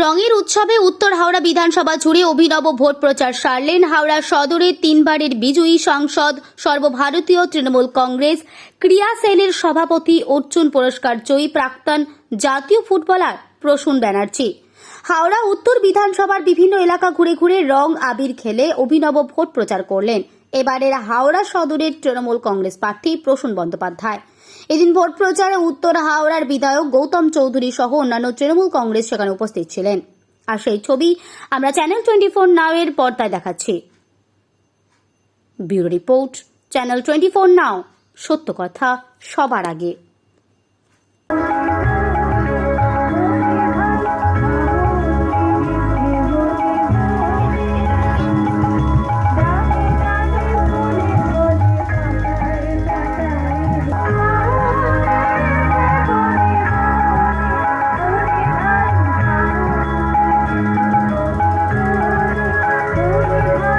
রঙের উৎসবে উত্তর হাওড়া বিধানসভা জুড়ে অভিনব ভোট প্রচার সারলেন হাওড়া সদরের তিনবারের বিজয়ী সাংসদ, সর্বভারতীয় তৃণমূল কংগ্রেস, ক্রিয়া সেলের সভাপতি অর্জুন পুরস্কার জয়ী প্রাক্তন জাতীয় ফুটবলার প্রসূন ব্যানার্জি। হাওড়া উত্তর বিধানসভার বিভিন্ন এলাকা ঘুরে ঘুরে রং আবির খেলে অভিনব ভোট প্রচার করলেন। এবারের হাওড়া সদরের তৃণমূল কংগ্রেস প্রার্থী প্রসূন বন্দ্যোপাধ্যায়। এদিন ভোট প্রচারে উত্তর হাওড়ার বিধায়ক গৌতম চৌধুরী সহ অন্যান্য তৃণমূল কংগ্রেস সেখানে উপস্থিত ছিলেন। আর সেই ছবি আমরা চ্যানেল টোয়েন্টি ফোর নাও এর পর্দায় দেখাচ্ছি। Bureau report, channel twenty four now, সত্য কথা সবার আগে।